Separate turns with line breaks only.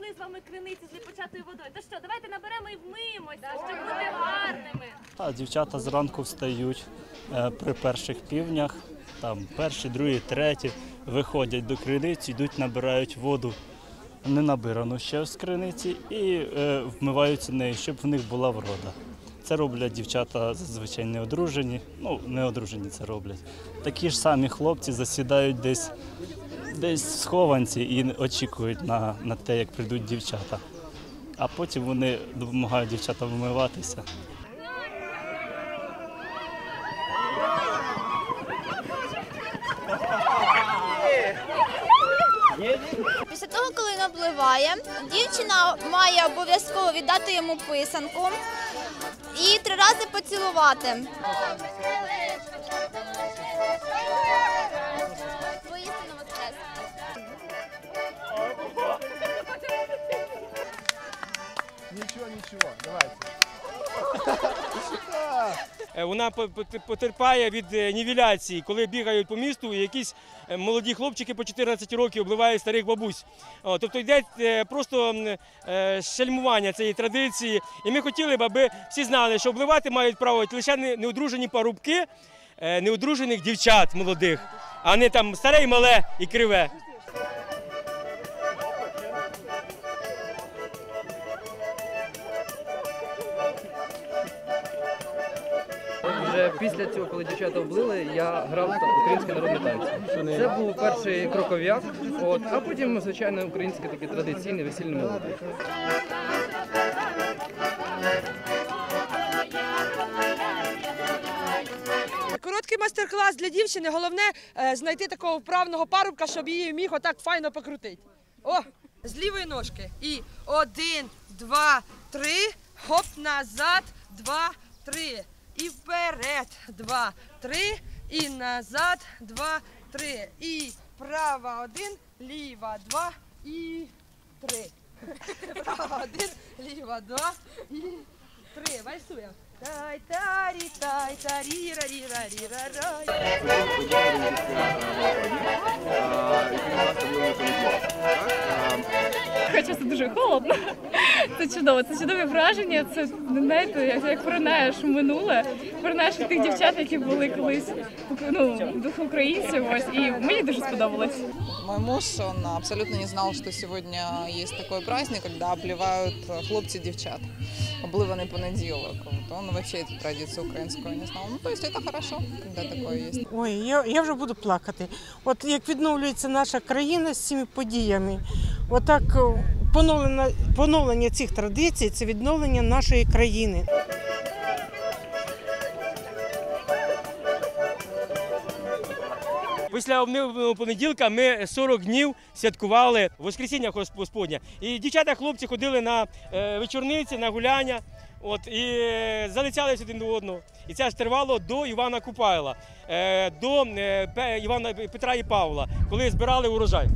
знайшли з вами криниці з непочатою водою. То що, давайте наберемо і вмиємося, щоб бути гарними.
Та, дівчата зранку встають е, при перших півнях, там перші, другі, треті, виходять до криниці, йдуть, набирають воду не набирану ще з криниці і е, вмиваються нею, щоб в них була врода. Це роблять дівчата зазвичай неодружені. Ну, неодружені це роблять. Такі ж самі хлопці засідають десь десь схованці і очікують на, на те, як прийдуть дівчата. А потім вони допомагають дівчатам вмиватися.
Після того, коли напливає, дівчина має обов'язково віддати йому писанку і три рази поцілувати.
Ничего, давайте.
Е, Вона по- по- потерпає від е, нівеляції, коли бігають по місту, і якісь е, молоді хлопчики по 14 років обливають старих бабусь. Тобто йде просто м, шельмування цієї традиції. І ми хотіли б, аби всі знали, що обливати мають право лише не- неодружені парубки, неодружених дівчат молодих, а не там старе і мале і криве.
Вже після цього, коли дівчата облили, я грав українські народні танці. Це був перший кроков'як, от, а потім, звичайно, українські такі традиційні весільні мелодії.
Короткий майстер-клас для дівчини. Головне е, знайти такого вправного парубка, щоб її міг отак файно покрутити. О, з лівої ножки. І один, два, три. Хоп, назад, два, три. І вперед. Два, три. І назад, два, три. І права один, ліва, два і три. Права один, ліва, два і три. Вальсуємо. Тай тарі тай тарі ра рі ра рі ра ра.
Хоча це дуже холодно. Це чудово, це чудові враження. Це знаєте, як, як поринаєш в минуле, поринаєш в тих дівчат, які були колись ну, дух українців. Ось і мені дуже сподобалось.
Мой муж, он абсолютно не знал, что сегодня есть такой праздник, когда обливают хлопцы девчат. Обливанный понеділок. Вот Он вообще эту традицию украинскую не знал. Ну, то есть это хорошо, когда такое есть.
Ой, я, я вже буду плакати. От як відновлюється наша країна з цими подіями, отак о, поновлення, поновлення цих традицій це відновлення нашої країни.
Після обнивного понеділка ми 40 днів святкували Воскресіння Господня. І дівчата, хлопці ходили на е, вечорниці, на гуляння. От, і е, залицялись один до одного. І це аж тривало до Івана Купайла, е, до Івана Петра і Павла, коли збирали урожай.